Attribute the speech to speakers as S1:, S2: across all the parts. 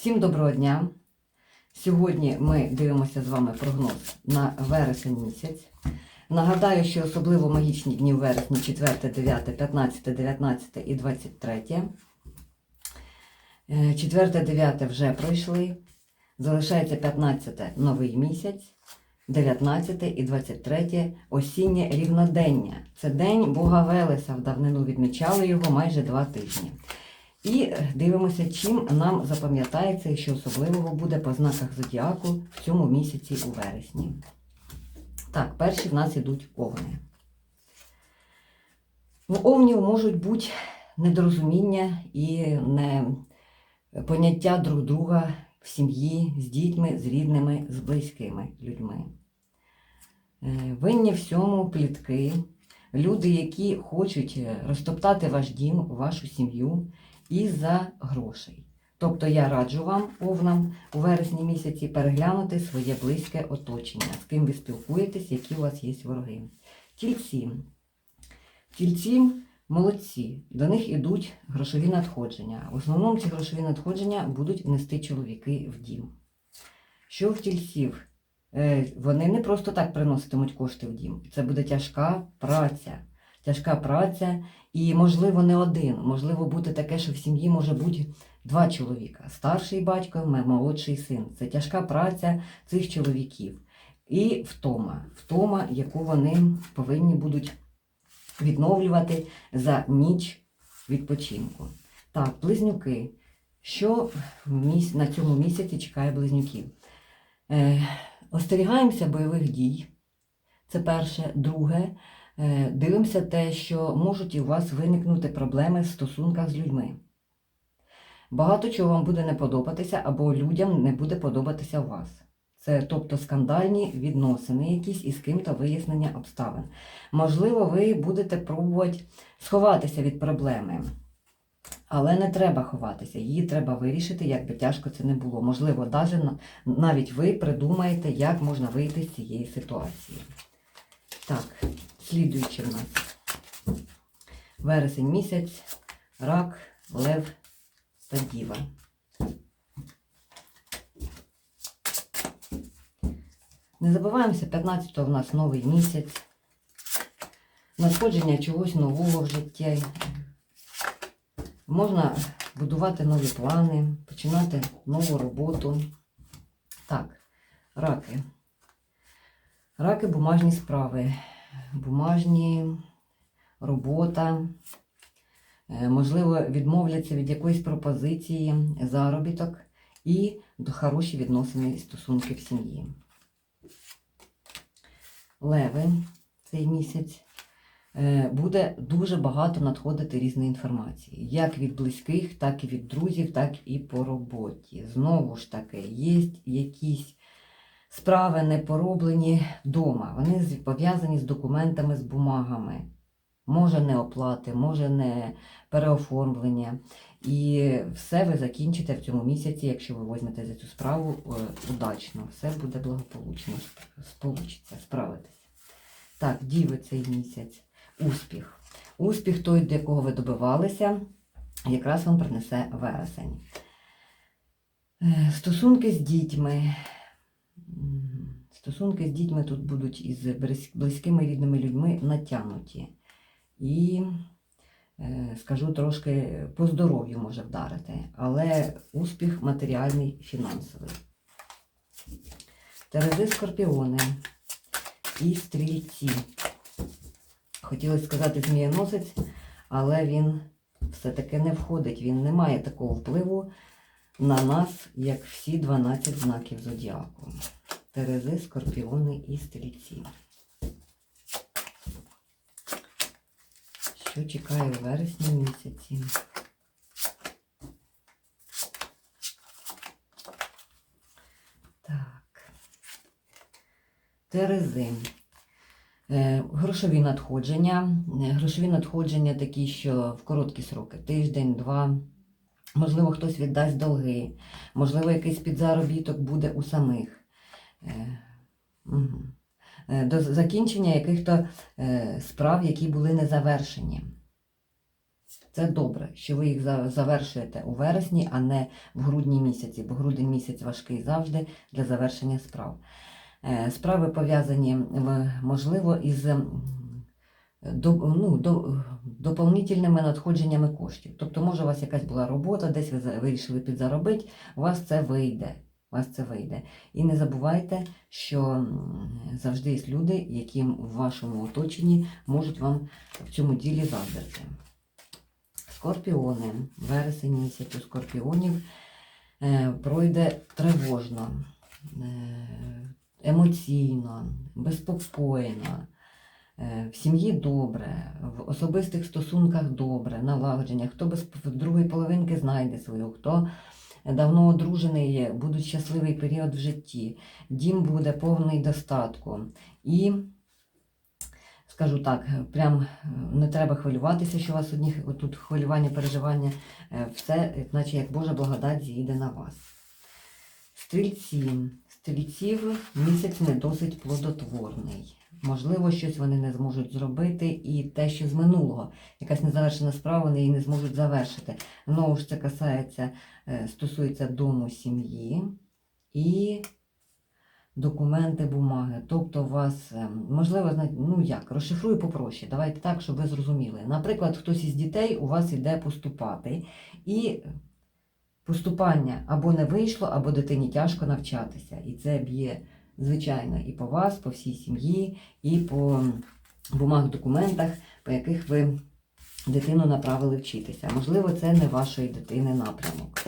S1: Всім доброго дня! Сьогодні ми дивимося з вами прогноз на вересень місяць. Нагадаю, що особливо магічні дні в вересні 4, 9, 15, 19 і 23. 4, 9 вже пройшли. Залишається 15 новий місяць, 19 і 23 осіннє рівнодення. Це день Бога Велеса. В давнину відмічали його майже два тижні. І дивимося, чим нам запам'ятається і що особливого буде по знаках зодіаку в цьому місяці у вересні. Так, перші в нас ідуть овни. У овнів можуть бути недорозуміння і не поняття друг друга в сім'ї з дітьми, з рідними, з близькими людьми. Е, Винні всьому плітки, люди, які хочуть е, розтоптати ваш дім, вашу сім'ю із-за грошей. Тобто я раджу вам, овнам, у вересні місяці переглянути своє близьке оточення, з ким ви спілкуєтесь, які у вас є вороги. Тільці. Тільці молодці, до них ідуть грошові надходження. В основному ці грошові надходження будуть нести чоловіки в дім. Що в тільців? Е, Вони не просто так приноситимуть кошти в дім. Це буде тяжка праця. Тяжка праця і, можливо, не один. Можливо, буде таке, що в сім'ї може бути два чоловіка: старший батько, молодший син. Це тяжка праця цих чоловіків. І втома, втома, яку вони повинні будуть відновлювати за ніч відпочинку. Так, близнюки. Що на цьому місяці чекає близнюків? Е, остерігаємося бойових дій. Це перше. Друге, дивимося те, що можуть у вас виникнути проблеми в стосунках з людьми. Багато чого вам буде не подобатися, або людям не буде подобатися у вас. Це тобто скандальні відносини якісь із ким-то вияснення обставин. Можливо, ви будете пробувати сховатися від проблеми. Але не треба ховатися, її треба вирішити, як би тяжко це не було. Можливо, навіть ви придумаєте, як можна вийти з цієї ситуації. Так, слідуючи в нас. Вересень місяць, рак, лев та діва. Не забуваємося, 15-го в нас новий місяць. Надходження чогось нового в житті. Можна будувати нові плани, починати нову роботу. Так, раки. Раки бумажні справи, бумажні робота. Е, Можливо, відмовляться від якоїсь пропозиції, заробіток і хороші відносини і стосунки в сім'ї. Леви цей місяць е, буде дуже багато надходити різної інформації, як від близьких, так і від друзів, так і по роботі. Знову ж таки, є якісь справи не пороблені вдома. Вони пов'язані з документами, з бумагами. Може не оплати, може не переоформлення. І все ви закінчите в цьому місяці, якщо ви візьмете за цю справу е, удачно. Все буде благополучно, сполучиться, справитесь. Так, діви цей місяць. Успіх. Успіх той, до якого ви добивалися, якраз вам принесе вересень. Е, Стосунки з дітьми. Стосунки з дітьми тут будуть із близькими рідними людьми натягнуті. І е, скажу трошки по здоров'ю може вдарити, але успіх матеріальний, фінансовий. Терези скорпіони і стрільці. Хотілося сказати змієносець, але він все-таки не входить, він не має такого впливу на нас, як всі 12 знаків зодіаку. Терези, скорпіони і стрільці. Що чекає у вересні місяці? Так. Терези. Е, Грошові надходження. Е, Грошові надходження такі, що в короткі сроки, тиждень, два. Можливо, хтось віддасть долги, можливо, якийсь підзаробіток буде у самих. Е. Е, До закінчення яких-то е, справ, які були не завершені. Це добре, що ви їх завершуєте у вересні, а не в грудні місяці, бо грудень місяць важкий завжди для завершення справ. Справи пов'язані, можливо, із до, ну, до, доповнительними надходженнями коштів. Тобто, може, у вас якась була робота, десь ви вирішили підзаробити, у вас це вийде. У вас це вийде. І не забувайте, що завжди є люди, які в вашому оточенні можуть вам в цьому ділі заздрити. Скорпіони, вересень місяць у скорпіонів е, пройде тривожно, е, емоційно, безпокійно. Е, В сім'ї добре, в особистих стосунках добре, налагодження. Хто без другої половинки знайде свою, хто давно одружений буде щасливий період в житті. Дім буде повний достатку. І скажу так, прям е, не треба хвилюватися, що у вас одні тут хвилювання, переживання. Е, Все, е, наче як Божа благодать зійде на вас. Стрільці. Стрільців місяць не досить плодотворний. Можливо, щось вони не зможуть зробити, і те, що з минулого, якась незавершена справа, вони її не зможуть завершити. Знову ж це касається, е, стосується дому сім'ї і документи, бумаги. Тобто у вас, е, можливо, ну як, розшифрую попроще. Давайте так, щоб ви зрозуміли. Наприклад, хтось із дітей у вас іде поступати, і поступання або не вийшло, або дитині тяжко навчатися. І це б'є, звичайно, і по вас, по всій сім'ї, і по бумаг, документах, по яких ви дитину направили вчитися. Можливо, це не вашої дитини напрямок.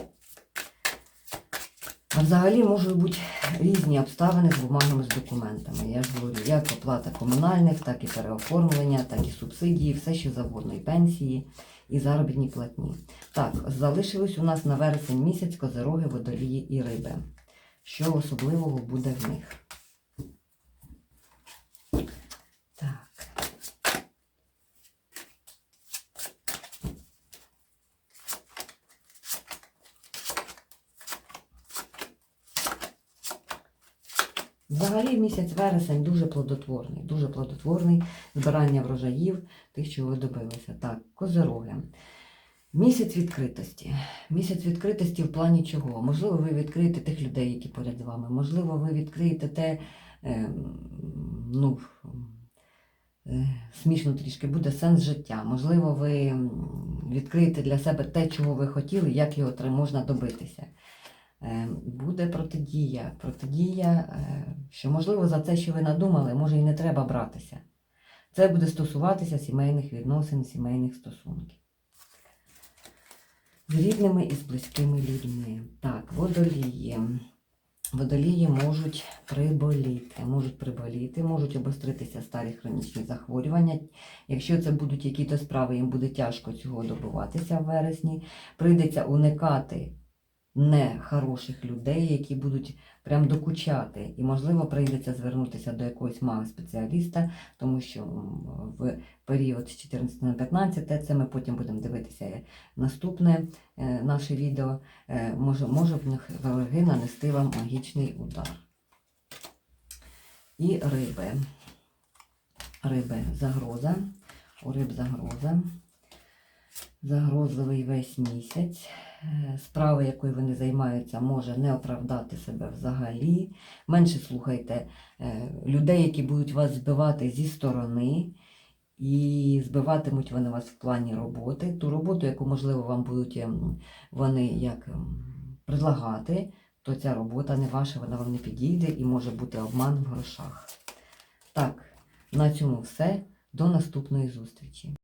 S1: А взагалі можуть бути різні обставини з бумагами, з документами. Я ж говорю, як оплата комунальних, так і переоформлення, так і субсидії, все що завгодно, і пенсії, і заробітні платні. Так, залишилось у нас на вересень місяць козероги, водолії і риби. Що особливого буде в них? Так. Взагалі місяць вересень дуже плодотворний, дуже плодотворний збирання врожаїв, тих, чого добилися. Так, козероги. Місяць відкритості. Місяць відкритості в плані чого? Можливо, ви відкриєте тих людей, які поряд з вами. Можливо, ви відкриєте те, е, ну, е, смішно трішки буде сенс життя. Можливо, ви відкриєте для себе те, чого ви хотіли, як його можна добитися. Е, Буде протидія. Протидія, е, що можливо за це, що ви надумали, може і не треба братися. Це буде стосуватися сімейних відносин, сімейних стосунків. З рідними і з близькими людьми. Так, водолії. Водолії можуть приболіти, можуть приболіти, можуть обостритися старі хронічні захворювання. Якщо це будуть якісь справи, їм буде тяжко цього добиватися в вересні. Прийдеться уникати нехороших людей, які будуть прям докучати. І, можливо, прийдеться звернутися до якогось мага спеціаліста, тому що в період з 14 на 15, це ми потім будемо дивитися наступне е, наше відео, е, може, може в них вороги нанести вам магічний удар. І риби. Риби загроза. У риб загроза. Загрозливий весь місяць. Е, Справа, якою вони займаються, може не оправдати себе взагалі. Менше слухайте е, людей, які будуть вас збивати зі сторони. І збиватимуть вони вас в плані роботи. Ту роботу, яку, можливо, вам будуть ем, вони як ем, предлагати, то ця робота не ваша, вона вам не підійде і може бути обман в грошах. Так, на цьому все. До наступної зустрічі.